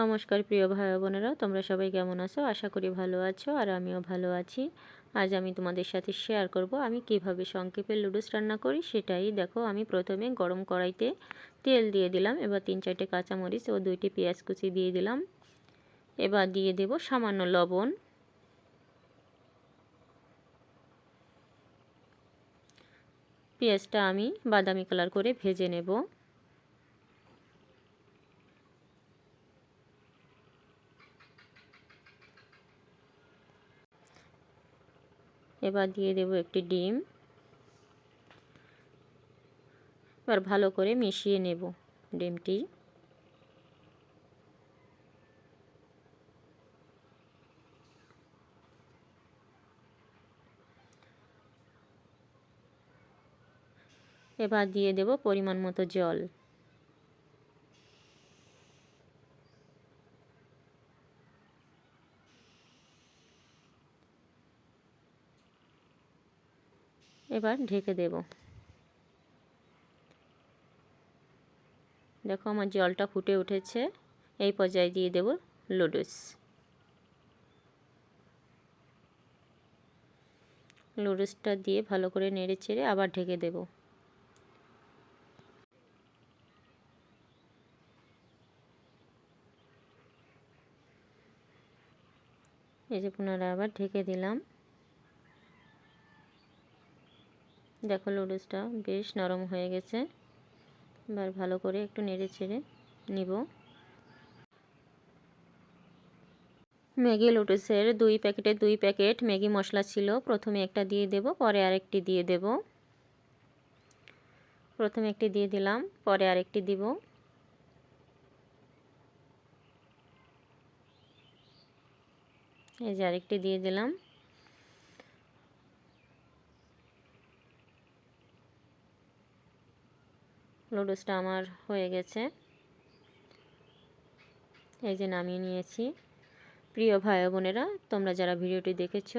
নমস্কার প্রিয় ভাই বোনেরা, তোমরা সবাই কেমন আছো? আশা করি ভালো আছো আর আমিও ভালো আছি। আজ আমি তোমাদের সাথে শেয়ার করব আমি কীভাবে সংক্ষেপে লুডুস রান্না করি সেটাই। দেখো, আমি প্রথমে গরম কড়াইতে তেল দিয়ে দিলাম, এবার তিন চারটে কাঁচামরিচ ও দুইটি পেঁয়াজ কুচি দিয়ে দিলাম। এবার দিয়ে দেব সামান্য লবণ। পেঁয়াজটা আমি বাদামি কালার করে ভেজে নেব। এবার দিয়ে দেব একটি ডিম। এবার ভালো করে মিশিয়ে নেব ডিমটি। এবার দিয়ে দেব পরিমাণ মতো জল। এবার ঢেকে দেব। দেখো আমার জলটা ফুটে উঠেছে। এই পর্যায়ে দিয়ে দেব লুডুস। লুডুসটা দিয়ে ভালো করে নেড়ে চেড়ে আবার ঢেকে দেব। এই যে পুনরায় আবার ঢেকে দিলাম। দেখো লুডুসটা বেশ নরম হয়ে গেছে। এবার ভালো করে একটু নেড়ে ছেড়ে নিব। ম্যাগি লুডুসের দুই প্যাকেটে দুই প্যাকেট ম্যাগি মশলা ছিল। প্রথমে একটা দিয়ে দেব, পরে আরেকটি দিয়ে দেব। প্রথমে একটি দিয়ে দিলাম, পরে আরেকটি দিব। এই যে আরেকটি দিয়ে দিলাম। লুডুসটা আমার হয়ে গেছে। এই যে নামিয়ে নিয়েছি। প্রিয় ভাই বোনেরা, তোমরা যারা ভিডিওটি দেখেছ,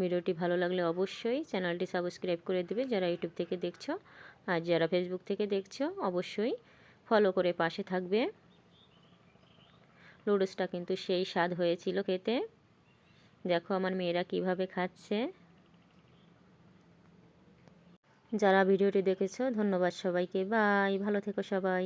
ভিডিওটি ভালো লাগলে অবশ্যই চ্যানেলটি সাবস্ক্রাইব করে দেবে যারা ইউটিউব থেকে দেখছ। আর যারা ফেসবুক থেকে দেখছ, অবশ্যই ফলো করে পাশে থাকবে। লুডুসটা কিন্তু সেই স্বাদ হয়েছিল খেতে। দেখো আমার মেয়েরা কীভাবে খাচ্ছে। যারা ভিডিওটি দেখেছ ধন্যবাদ সবাইকে। বাই ভালো থেকো সবাই।